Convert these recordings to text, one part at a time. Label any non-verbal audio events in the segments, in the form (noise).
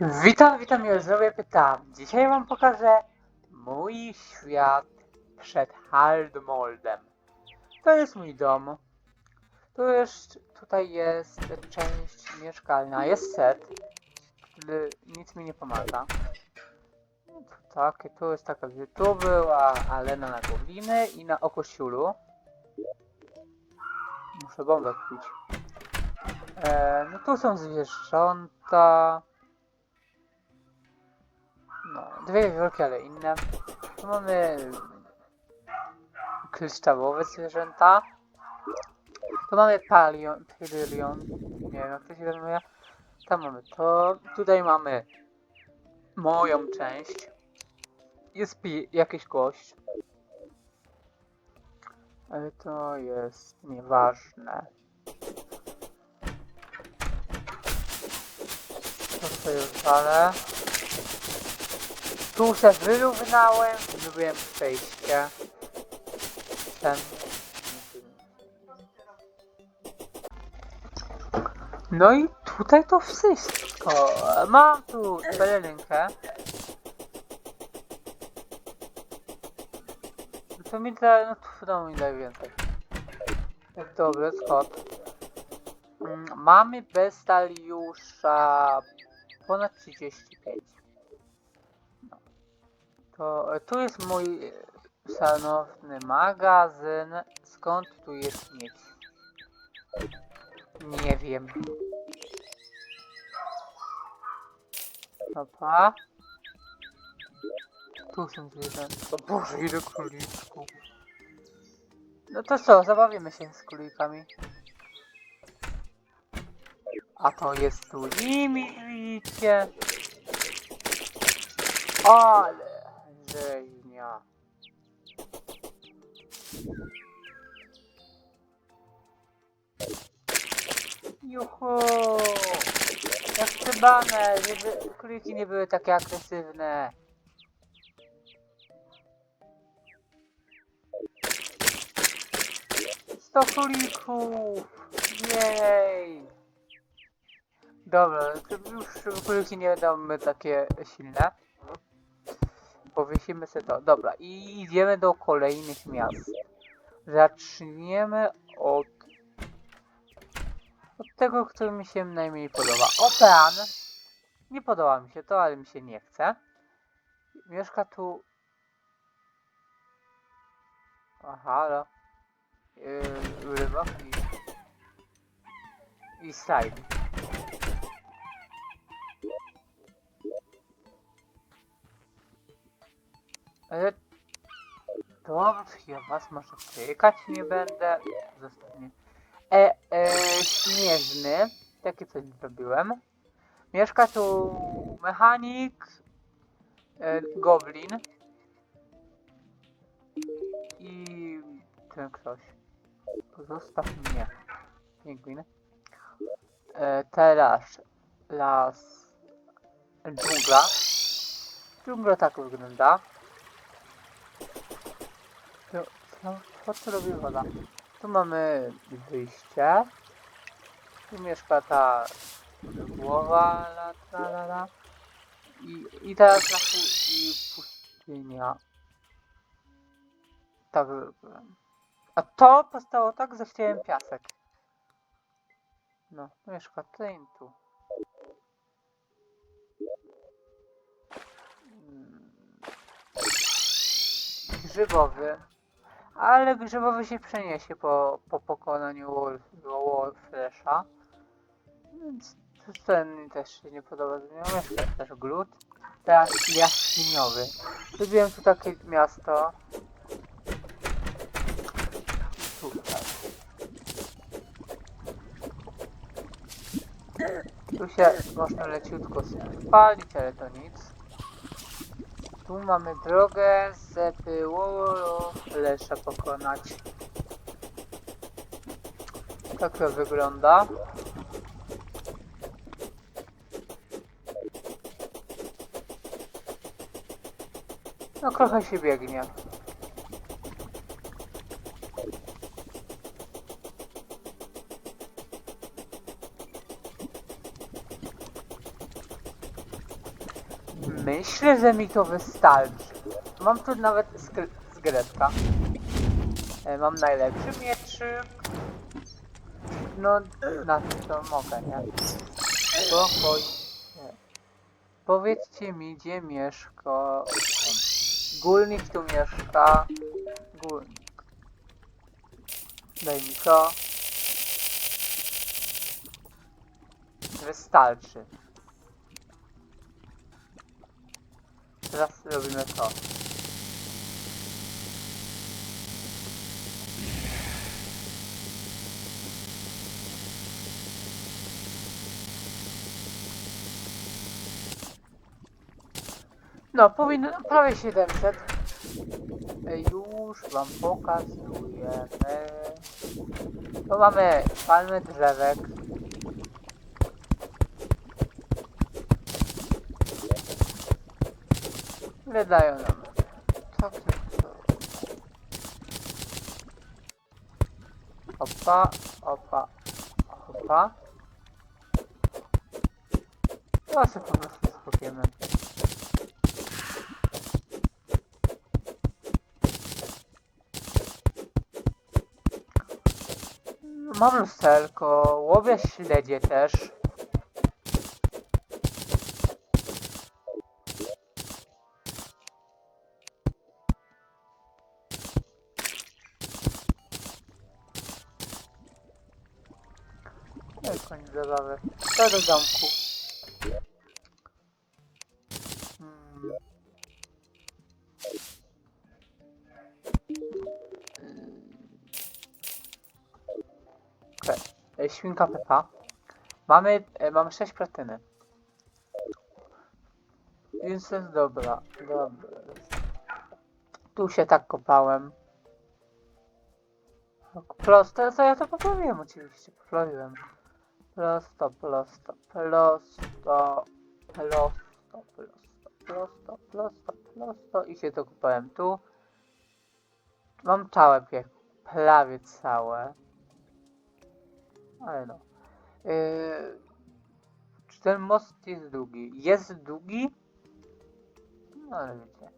Witam, witam, ja zrobię pytam. Dzisiaj wam pokażę mój świat przed Hardmoldem. To jest mój dom. Tu jest, tutaj jest część mieszkalna, jest set, który nic mi nie pomaga. Tak, tu jest taka, gdzie tu była arena na gobliny i na okosiulu. Muszę bombę kupić. E, no tu są zwierzątka. No, dwie wielkie, ale inne. Tu mamy kryształowe zwierzęta. Tu mamy palion, pilion. Nie wiem jak to się nazywa. Tam mamy to. Tutaj mamy moją część. Jest pi jakiś gość. Ale to jest nieważne. To sobie zwalę. Tu się wyrównałem, zrobiłem przejście. Ten. No i tutaj to wszystko. Mam tu pelerynkę. To mi da, no to wiadomo mi daje więcej. Dobry, Scott. Mm, Mamy bestaliusza ponad 35. To tu jest mój szanowny magazyn. Skąd tu jest mieć? Nie wiem. Opa. Tu są zwierzęta. Boże, ile króliczków. No to co, zabawimy się z królikami. A to jest tu widzicie? Ale rzeźnia. Juhu! Jak przebane, żeby króliki nie były takie agresywne. Sto królików! Jej! Dobra, już króliki nie będą takie silne. Powiesimy sobie to. Dobra, i idziemy do kolejnych miast. Zaczniemy od... Od tego, który mi się najmniej podoba. Ocean! Nie podoba mi się to, ale mi się nie chce. Mieszka tu... Aha, no. Yy, ryba i... I. Dobrze, ja was może czekać nie będę. Zostanie. E, e, śnieżny. Takie coś zrobiłem. Mieszka tu mechanik, e, goblin i ten ktoś. Zostaw mnie. Pingwin. E, teraz las dżungla. Dżungla tak wygląda. To, co, robi woda? Tu mamy wyjście. Tu mieszka ta głowa, la, la, la, la. I, I teraz na pustynia. Tak. A to powstało tak, że chciałem piasek. No, mieszka ten tu. Grzybowy. Ale grzybowy się przeniesie po, po pokonaniu Wolf, Wolfresha. Więc ten też się nie podoba. Mieszka też glut. Teraz jaskiniowy. Lubiłem tu takie miasto. Tutaj. Tu się można leciutko spalić, ale to nic. Tu mamy drogę, żeby lesza pokonać. Tak to wygląda. No trochę się biegnie. Myślę, że mi to wystarczy. Mam tu nawet skry- zgretka. E, Mam najlepszy mieczyk. No, na tym to mogę, nie? Spokojnie. Powiedzcie mi, gdzie mieszka... Górnik tu mieszka. Górnik. Daj mi to. Wystarczy. Teraz robimy to. No, powinno prawie 700. E, Już wam pokazujemy. Tu mamy palmy drzewek. Wydają nam. Tak, Opa, opa, opa. No sobie po prostu skopiemy. Mam lusterko, łowię śledzie też. No i koniec zabawy. Do domku. Okej. Okay. Świnka Pepa. Mamy, e, mamy 6 platyny. Więc jest dobra. Dobra. Tu się tak kopałem. Prosto, to ja to poprawiłem oczywiście. Poprawiłem. Prosto, prosto, prosto, prosto, prosto, prosto, prosto, prosto i się to kopałem tu. Mam całe pie, prawie całe. Ale no. Yy, czy ten most jest długi? Jest długi? No ale wiecie.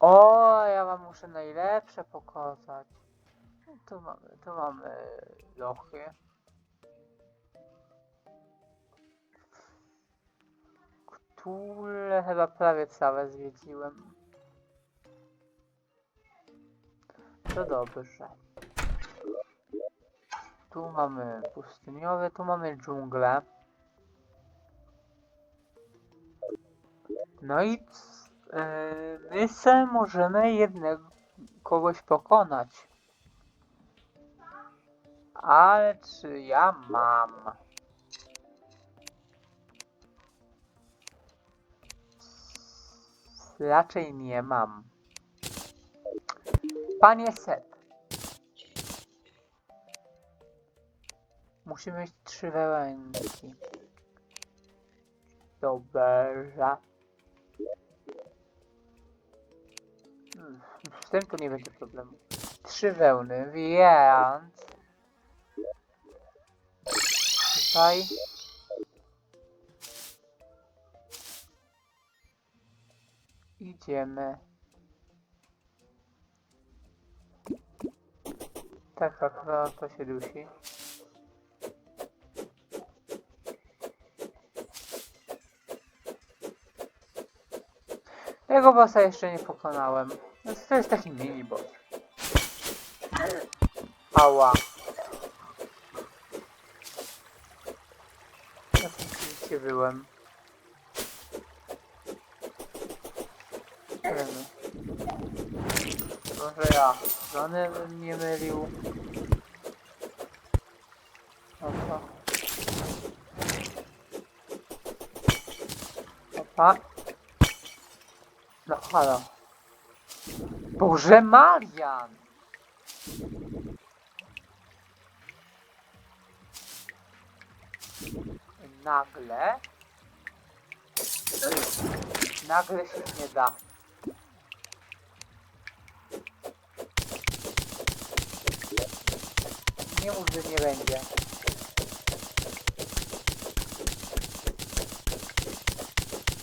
O, ja wam muszę najlepsze pokazać. No, Tu mamy, tu mamy lochy. Które chyba prawie całe zwiedziłem. To dobrze. Tu mamy pustyniowe, tu mamy dżunglę. No i yy, my możemy jednego kogoś pokonać. Ale czy ja mam? Raczej nie mam. Panie Set. Musimy mieć trzy wełęki. Dobra. Hmm, Z tym to nie będzie problemu. Trzy wełny, więc... Tutaj... Idziemy. Tak, tak, no, to się dusi. Tego bossa jeszcze nie pokonałem. Więc to jest taki mini boss. Ała. Ja oczywiście byłem. Nie wiem. Może ja. Żony bym nie mylił. Opa. Opa. Halo. Boże Marian! Nagle... Nagle się nie da. Nie mów, że nie będzie.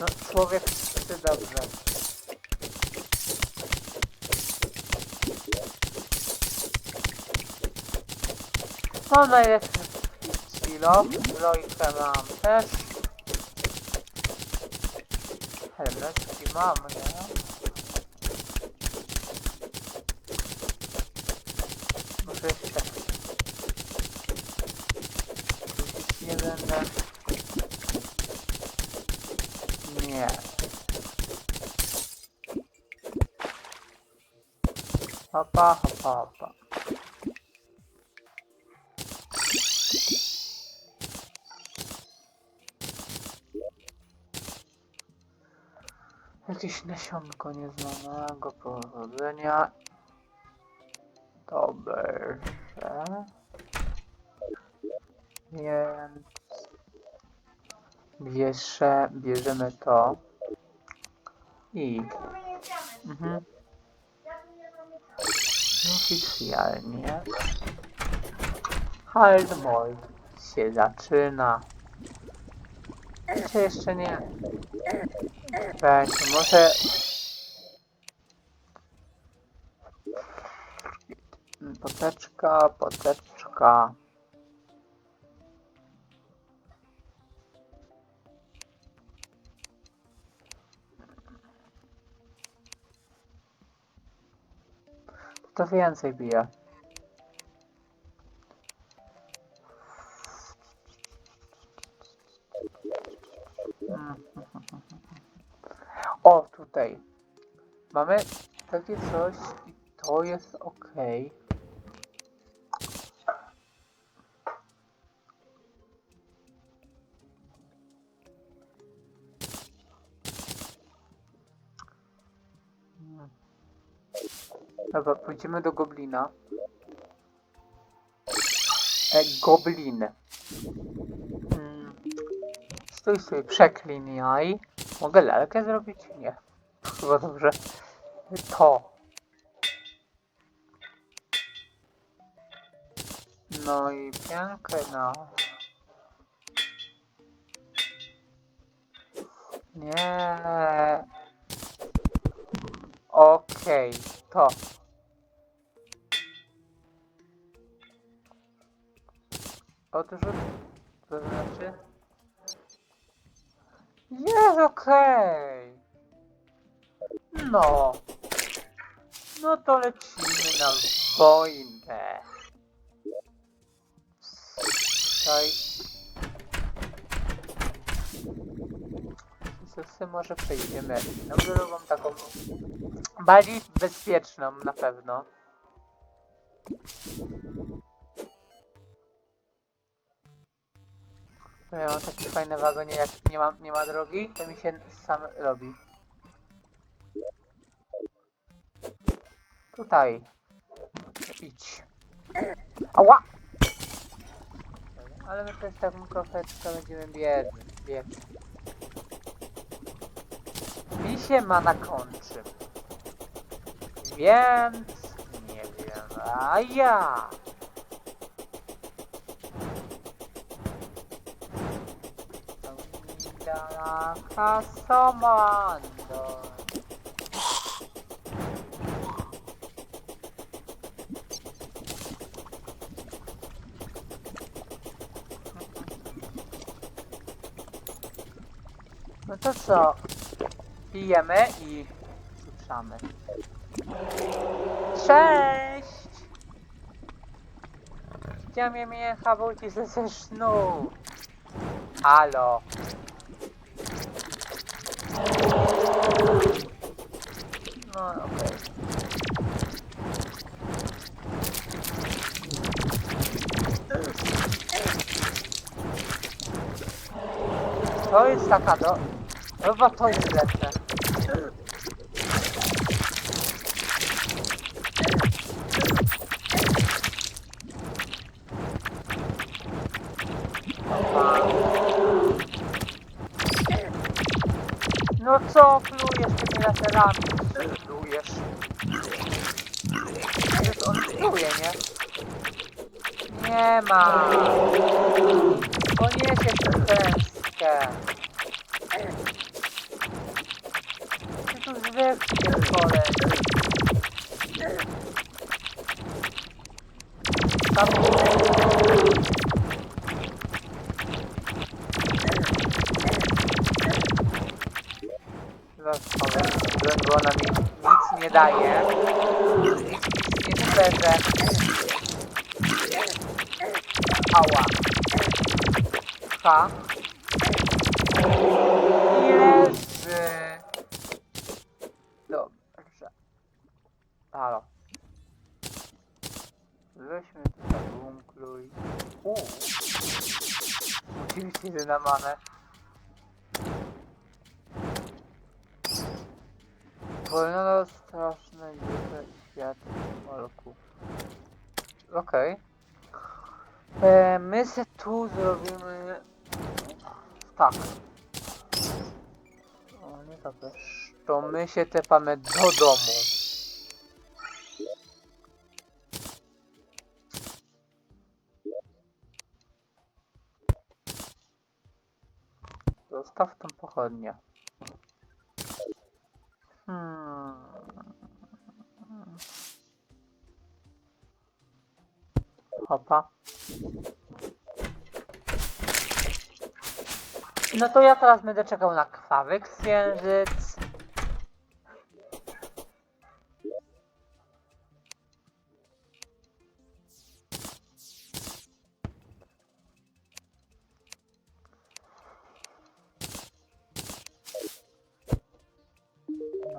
No, człowiek chce dobrze. Mam najlepszy kilo. Lojkę mam też. Helmetki mam, nie? Może jeszcze. Kupić nie będę. Nie. Hopa, Jakieś nasionko nieznanego powodzenia. Dobrze. Więc bierze, bierzemy to i mhm. oficjalnie hard się zaczyna. Czy jeszcze nie? Weź, może... Poteczka, poteczka. To więcej bije. Mamy takie coś i to jest ok. Dobra, pójdziemy do goblina. E, goblin. Mm. Stój, stój, przeklinaj. Mogę lalkę zrobić? Nie. (laughs) Chyba dobrze. To. No i piękno. Nie. Okej, to. Otóż, to znaczy... Jest okej. No. No to lecimy na wojnę. Tutaj. Sosy może przejdziemy na drogą taką bardziej bezpieczną na pewno. Ja mam takie fajne wagonie, jak nie ma, nie ma drogi, to mi się sam robi. Tutaj. Idź. Ała! Ale my też taką krofeczkę będziemy biegli. biegli. Mi się mana kończy. Więc... Nie wiem. A ja! Dala Casomando. To co? Pijemy i rzucamy. Cześć! Chciałem mnie habulki ze ze snu. Halo. No okej. To jest taka do... Chyba to jest lepsze. No co plujesz tymi laserami? Plujesz. Przecież on pluje, nie? Nie ma. Poniesie tę klęskę pierdolę. Tam... Zastanę, bo ona mi nic nie daje. Nic nie będę. Ała. Ha. Na manę. Wolno straszne dziwne świat walku. Okej. E, My se tu zrobimy... Tak. O, nie to też. To my się tepamy do domu. Pochodnię. Hmm. Hopa. No to ja teraz będę czekał na krwawy księżyc.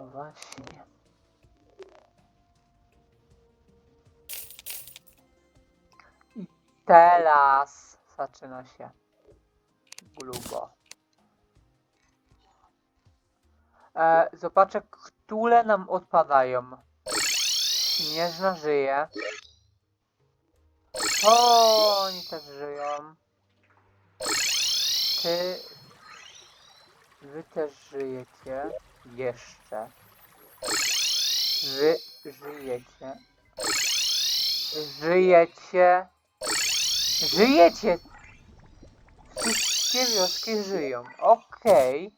Właśnie. I teraz zaczyna się grubo. E, zobaczę, które nam odpadają. Śnieżna żyje. O, oni też żyją. Ty... Wy też żyjecie. Jeszcze. Wy żyjecie. Żyjecie. Żyjecie! Wszystkie wioski żyją. Okej.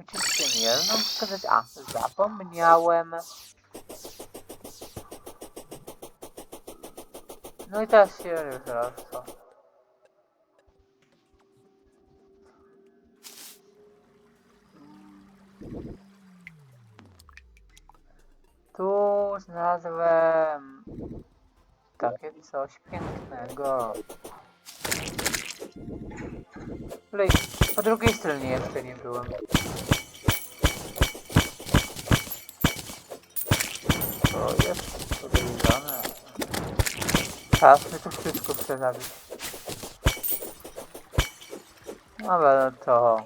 Oczywiście nie mam wskazać. A, zapomniałem. No i teraz się rozrosło. Tu znalazłem takie coś pięknego. Lej, po drugiej stronie jeszcze nie byłem. To jest podejrzane. Teraz my to wszystko chce zabić. Dobra, no to...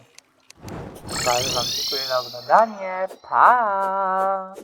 Bardzo wam dziękuję za oglądanie. Pa!